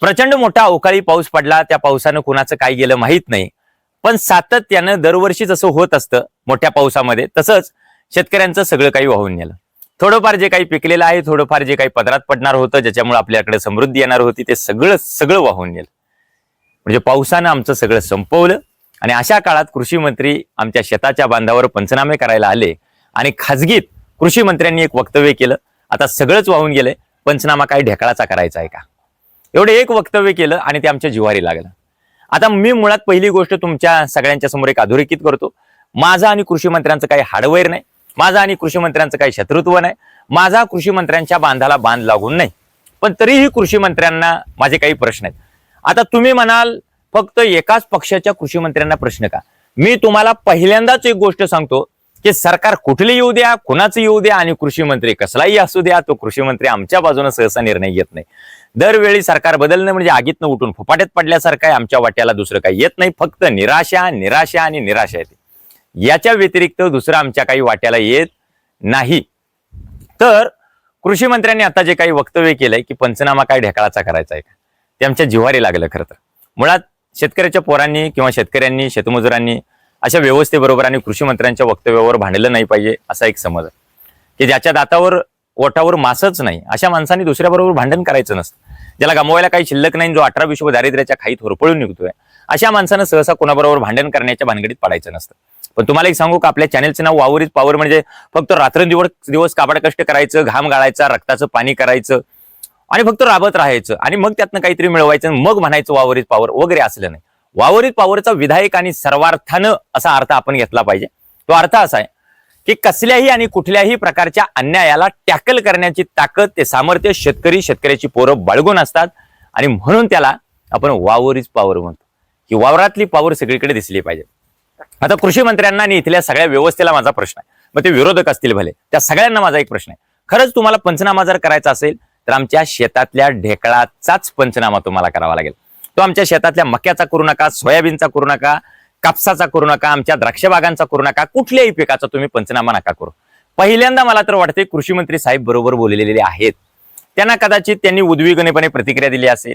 प्रचंड मोठा अवकाळी पाऊस पडला. त्या पावसानं कुणाचं काय गेलं माहीत नाही. पण सातत्यानं दरवर्षी जसं होत असतं मोठ्या पावसामध्ये. तसंच शेतकऱ्यांचं सगळं काही वाहून नेलं. थोडंफार जे काही पिकलेलं आहे थोडंफार जे काही पदरात पडणार होतं ज्याच्यामुळे आपल्याकडे समृद्धी येणार होती ते सगळं सगळं वाहून नेलं. म्हणजे पावसानं आमचं सगळं संपवलं आणि अशा काळात कृषी मंत्री आमच्या शेताच्या बांधावर पंचनामे करायला आले आणि खाजगीत कृषी मंत्र्यांनी एक वक्तव्य केलं. आता सगळंच वाहून गेलंय. पंचनामा काही ढेकळाचा करायचा आहे का? एवढं एक वक्तव्य केलं आणि ते आमच्या जिवारी लागलं. आता मी मुळात पहिली गोष्ट तुमच्या सगळ्यांच्या समोर एक अधोरेखित करतो. माझा आणि कृषी मंत्र्यांचं काही हाडवैर नाही. माझा आणि कृषी मंत्र्यांचं काही शत्रुत्व नाही. माझा कृषी मंत्र्यांच्या बांधाला बांध लागून नाही. पण तरीही कृषी मंत्र्यांना माझे काही प्रश्न आहेत. आता तुम्ही म्हणाल फक्त एकाच पक्षाच्या कृषी मंत्र्यांना प्रश्न का? मी तुम्हाला पहिल्यांदाच एक गोष्ट सांगतो. की सरकार कुठले येऊ द्या कुणाचं येऊ द्या आणि कृषी मंत्री कसलाही असू द्या तो कृषी मंत्री आमच्या बाजूने सहसा निर्णय घेत नाही. दरवेळी सरकार बदलणं म्हणजे आगीतनं उठून फुपाट्यात पडल्यासारखं आहे आमच्या वाट्याला दुसरं काही येत नाही फक्त निराशा निराशा आणि निराशा येते. याच्या व्यतिरिक्त दुसरं आमच्या काही वाट्याला येत नाही. तर कृषी मंत्र्यांनी आता जे काही वक्तव्य केलंय की पंचनामा काय ढेकळाचा करायचा आहे का? ते आमच्या जिव्हारी लागलं खरं तर. मुळात शेतकऱ्याच्या पोरांनी किंवा शेतकऱ्यांनी शेतमजुरांनी अशा व्यवस्थेबरोबर आणि कृषी मंत्र्यांच्या वक्तव्यावर भांडलं नाही पाहिजे असा एक समज आहे. की ज्याच्या दातावर ओठावर मासच नाही अशा माणसांनी दुसऱ्याबरोबर भांडण करायचं नसतं. ज्याला गमवायला काही शिल्लक नाही जो अठरा विश्व दारिद्र्याच्या खाईत होरपळून निघतोय अशा माणसानं सहसा कोणाबरोबर भांडण करण्याच्या भानगडीत पडायचं नसतं. पण तुम्हाला एक सांगू का आपल्या चॅनलचं नाव वावरीत पावर म्हणजे फक्त रात्रंदिवस दिवस काबाड कष्ट करायचं घाम गाळायचा रक्ताचं पाणी करायचं आणि फक्त राबत राहायचं आणि मग त्यातनं काहीतरी मिळवायचं आणि मग म्हणायचं वावरीत पावर वगैरे असलं नाही. वावरिक पावरचा विधायक आणि सर्वार्थानं असा अर्थ आपण घेतला पाहिजे. तो अर्थ असा आहे की कसल्याही आणि कुठल्याही प्रकारच्या अन्यायाला टॅकल करण्याची ताकद ते सामर्थ्य शेतकरी शेतकऱ्याची पोरं बाळगून असतात आणि म्हणून त्याला आपण वावरीच पावर म्हणतो. की वावरातली पावर सगळीकडे दिसली पाहिजे. आता कृषी मंत्र्यांना आणि इथल्या सगळ्या व्यवस्थेला माझा प्रश्न आहे. मग ते विरोधक असतील भले. त्या सगळ्यांना माझा एक प्रश्न आहे. खरंच तुम्हाला पंचनामा जर करायचा असेल तर आमच्या शेतातल्या ढेकळाचाच पंचनामा तुम्हाला करावा लागेल. तो आमच्या शेतातल्या मक्याचा करू नका सोयाबीनचा करू नका कापसाचा करू नका आमच्या द्राक्ष बागांचा करू नका कुठल्याही पिकाचा तुम्ही पंचनामा नका करू. पहिल्यांदा मला तर वाटते कृषी मंत्री साहेब बरोबर बोललेले आहेत. त्यांना कदाचित त्यांनी उद्विग्नपणे प्रतिक्रिया दिली असेल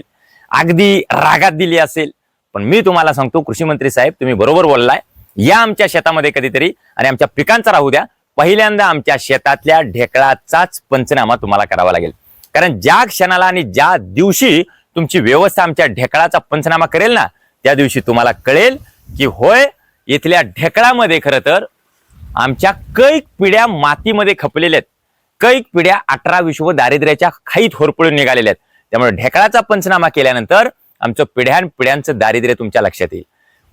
अगदी रागात दिली असेल पण मी तुम्हाला सांगतो कृषी मंत्री साहेब तुम्ही बरोबर बोललाय. या आमच्या शेतामध्ये कधीतरी आणि आमच्या पिकांचा राहू द्या पहिल्यांदा आमच्या शेतातल्या ढेकळाचाच पंचनामा तुम्हाला करावा लागेल. कारण ज्या क्षणाला आणि ज्या दिवशी तुमची व्यवस्था आमच्या ढेकळाचा पंचनामा करेल ना त्या दिवशी तुम्हाला कळेल की होय इथल्या ढेकळामध्ये खरं तर आमच्या कैक पिढ्या मातीमध्ये खपलेल्या आहेत. कैक पिढ्या अठरा विश्व दारिद्र्याच्या खाईत होरपळून निघालेल्या आहेत. त्यामुळे ढेकळाचा पंचनामा केल्यानंतर आमचं पिढ्यान पिढ्यांचं दारिद्र्य तुमच्या लक्षात येईल.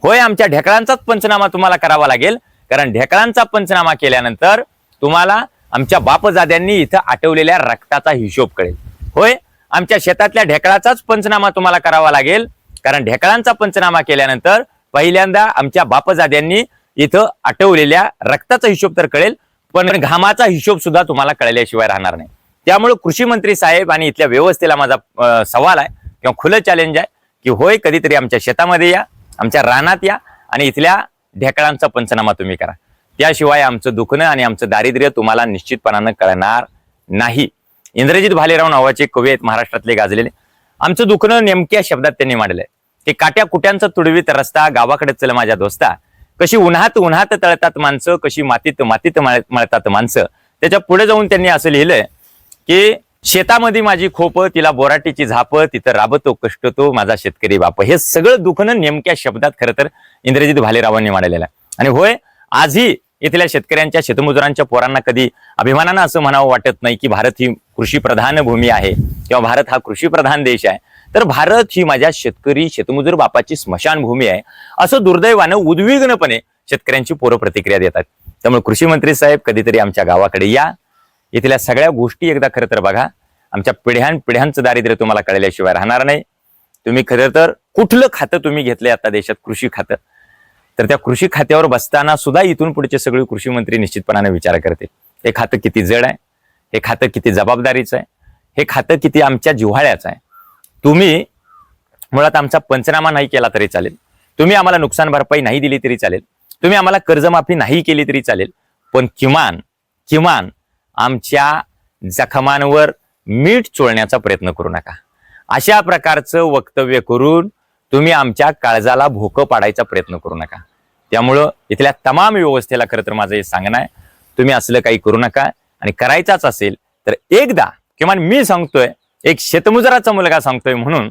होय आमच्या ढेकळांचाच पंचनामा तुम्हाला करावा लागेल कारण ढेकळांचा पंचनामा केल्यानंतर तुम्हाला आमच्या बापजाद्यांनी इथं आठवलेल्या रक्ताचा हिशोब कळेल. होय आमच्या शेतातल्या ढेकळाचाच पंचनामा तुम्हाला करावा लागेल. कारण ढेकळांचा पंचनामा केल्यानंतर पहिल्यांदा आमच्या बापजाद्यांनी इथं आठवलेल्या रक्ताचा हिशोब तर कळेल पण घामाचा हिशोब सुद्धा तुम्हाला कळल्याशिवाय राहणार नाही. त्यामुळे कृषी मंत्री साहेब आणि इथल्या व्यवस्थेला माझा सवाल आहे किंवा खुलं चॅलेंज आहे की होय कधीतरी आमच्या शेतामध्ये या आमच्या रानात या आणि इथल्या ढेकळांचा पंचनामा तुम्ही करा. त्याशिवाय आमचं दुखणं आणि आमचं दारिद्र्य तुम्हाला निश्चितपणानं कळणार नाही. इंद्रजित भालेराव नावाचे कवी आहेत महाराष्ट्रातले गाजलेले. आमचं दुखणं नेमक्या शब्दात त्यांनी मांडलंय. की काट्या कुट्यांचा तुडवीत रस्ता गावाकडे चल माझ्या दोस्ता. कशी उन्हात उन्हात तळतात माणसं कशी मातीत मातीत मळतात माणसं. त्याच्या पुढे जाऊन त्यांनी असं लिहिलंय की शेतामध्ये माझी खोप तिला बोराटीची झाप तिथं राबतो कष्ट तो माझा शेतकरी बाप. हे सगळं दुखणं नेमक्या शब्दात खरं तर इंद्रजित भालेरावांनी मांडलेलं आहे. आणि होय आजही इथल्या शेतकऱ्यांच्या शेतमजुरांच्या पोरांना कधी अभिमानानं असं म्हणावं वाटत नाही की भारत ही कृषी प्रधान भूमी आहे किंवा भारत हा कृषी प्रधान देश आहे तर भारत ही माझ्या शेतकरी शेतमजूर बापाची स्मशानभूमी आहे. असं दुर्दैवानं उद्विग्नपणे शेतकऱ्यांची पोरं प्रतिक्रिया देतात. त्यामुळे कृषी मंत्री साहेब कधीतरी आमच्या गावाकडे या. इथल्या सगळ्या गोष्टी एकदा खरं तर बघा. आमच्या पिढ्यान पिढ्यांचं दारिद्र्य तुम्हाला कळल्याशिवाय राहणार नाही. तुम्ही खरं तर कुठलं खातं तुम्ही घेतलंय आता देशात? कृषी खातं. तर त्या कृषी खात्यावर बसताना सुद्धा इथून पुढचे सगळे कृषी मंत्री निश्चितपणाने विचार करते हे खातं किती जड आहे? हे खातं किती जबाबदारीचं आहे? हे खातं किती आमच्या जिव्हाळ्याचं आहे? तुम्ही मुळात आमचा पंचनामा नाही केला तरी चालेल. तुम्ही आम्हाला नुकसान भरपाई नाही दिली तरी चालेल. तुम्ही आम्हाला कर्जमाफी नाही केली तरी चालेल. पण किमान किमान आमच्या जखमांवर मीठ चोळण्याचा प्रयत्न करू नका. अशा प्रकारचं वक्तव्य करून तुम्ही आमच्या काळजाला भोकं पाडायचा प्रयत्न करू नका. त्यामुळं इथल्या तमाम व्यवस्थेला खरं तर माझं हे सांगणं आहे. तुम्ही असलं काही करू नका. आणि करायचाच असेल तर एकदा किमान मी सांगतोय एक शेतमुजराचा मुलगा सांगतोय म्हणून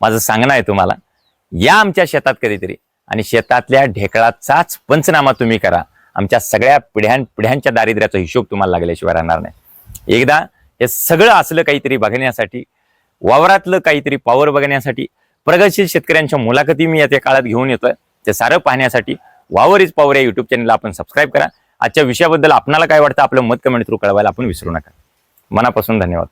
माझं सांगणं आहे तुम्हाला. या आमच्या शेतात कधीतरी आणि शेतातल्या ढेकळाचाच पंचनामा तुम्ही करा. आमच्या सगळ्या पिढ्यां पिढ्यांच्या दारिद्र्याचा हिशोब तुम्हाला लागल्याशिवाय राहणार नाही. एकदा हे सगळं असलं काहीतरी बघण्यासाठी वावरातलं काहीतरी पॉवर बघण्यासाठी प्रगतशील शेतकऱ्यांच्या मुलाखती मी येत्या काळात घेऊन येतोय. ते सारं पाहण्यासाठी वावर इज पॉवर या युट्यूब चॅनलला आपण सबस्क्राईब करा. आजच्या विषयाबद्दल आपणाला काय वाटतं? आपलं मत कमेंट थ्रू कळवायला आपण विसरू नका. मनापासून धन्यवाद.